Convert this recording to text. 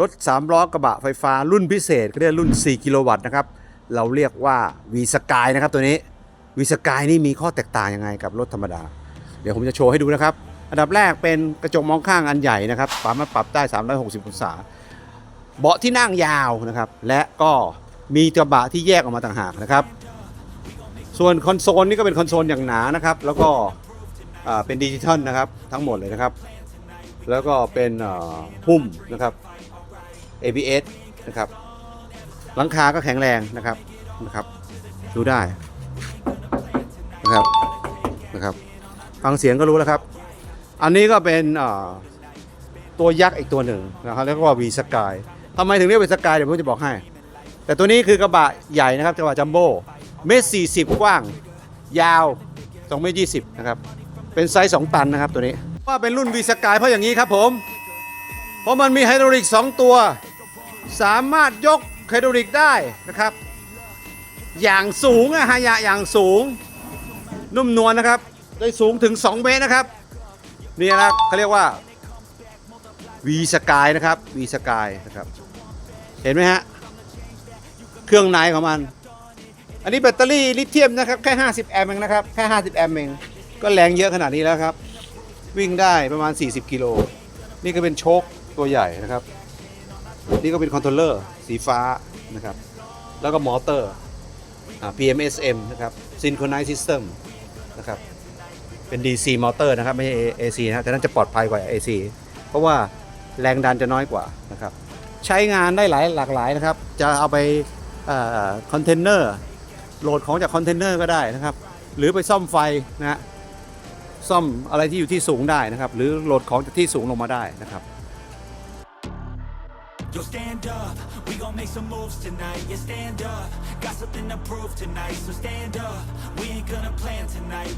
รถ 3 ล้อกระบะไฟฟ้ารุ่นพิเศษเรียกรุ่น 4 กิโลวัตต์นะครับ เราเรียกว่าวีสกายนะครับตัวนี้วีสกายนี่มีข้อแตกต่างยังไงกับรถธรรมดา เดี๋ยวผมจะโชว์ให้ดูนะครับ อันดับแรกเป็นกระจกมองข้างอันใหญ่นะครับสามารถปรับได้ 360 องศา เบาะที่นั่งยาวนะครับ และก็มีกระบะที่แยกออกมาต่างหากนะครับ ส่วนคอนโซลนี่ก็เป็นคอนโซลอย่างหนานะครับ แล้วก็เป็นดิจิทัลนะครับทั้งหมดเลยนะครับ แล้วก็เป็นหุ้มนะครับ ABS นะครับหลังคาก็แข็งแรงนะครับนะครับดูได้นะครับนะครับฟังเสียงก็รู้แล้วครับ อันนี้ก็เป็นตัวยักษ์อีกตัวหนึ่งนะครับเรียกว่าวีสกายทำไมถึงเรียกวีสกายเดี๋ยวผมจะบอกให้ แต่ตัวนี้คือกระบะใหญ่นะครับกระบะจัมโบ้เมตรสี่สิบกว้าง ยาว2เมตรยี่สิบนะครับ เป็นไซส์2ตันนะครับตัวนี้ ว่าเป็นรุ่นวีสกายเพราะอย่างนี้ครับผม เพราะมันมีไฮดรอลิก2ตัว สามารถยกไฮดรอลิกได้นะครับ อย่างสูงอะฮะยะอย่างสูง นุ่มนวลนะครับ ได้สูงถึง 2 เมตรนะครับ นี่นะครับเขาเรียกว่าวีสกายนะครับวีสกายนะครับ เห็นไหมฮะ เครื่องในของมัน อันนี้แบตเตอรี่ลิเธียมนะครับ แค่ 50 แอมป์เองนะครับ แค่ 50 แอมป์เอง ก็แรงเยอะขนาดนี้แล้วครับ วิ่งได้ประมาณ 40 กิโล นี่ก็เป็นโชคตัวใหญ่นะครับ นี่ก็เป็นคอนโทรลเลอร์สีฟ้านะครับ แล้วก็มอเตอร์อ่า PMSM นะครับ Synchronize System นะครับ เป็น DC มอเตอร์นะครับ ไม่ใช่ AC นะแต่นั้นจะปลอดภัยกว่า AC เพราะว่าแรงดันจะน้อยกว่านะครับ ใช้งานได้หลายหลากหลายนะครับ จะเอาไปคอนเทนเนอร์โหลดของจากคอนเทนเนอร์ก็ได้นะครับ หรือไปซ่อมไฟนะฮะซ่อมอะไรที่อยู่ที่สูงได้นะครับ หรือโหลดของจากที่สูงลงมาได้นะครับ Yo, stand up, we gon' make some moves tonight. Yeah, stand up, got something to prove tonight. So stand up, we ain't gonna plan tonight.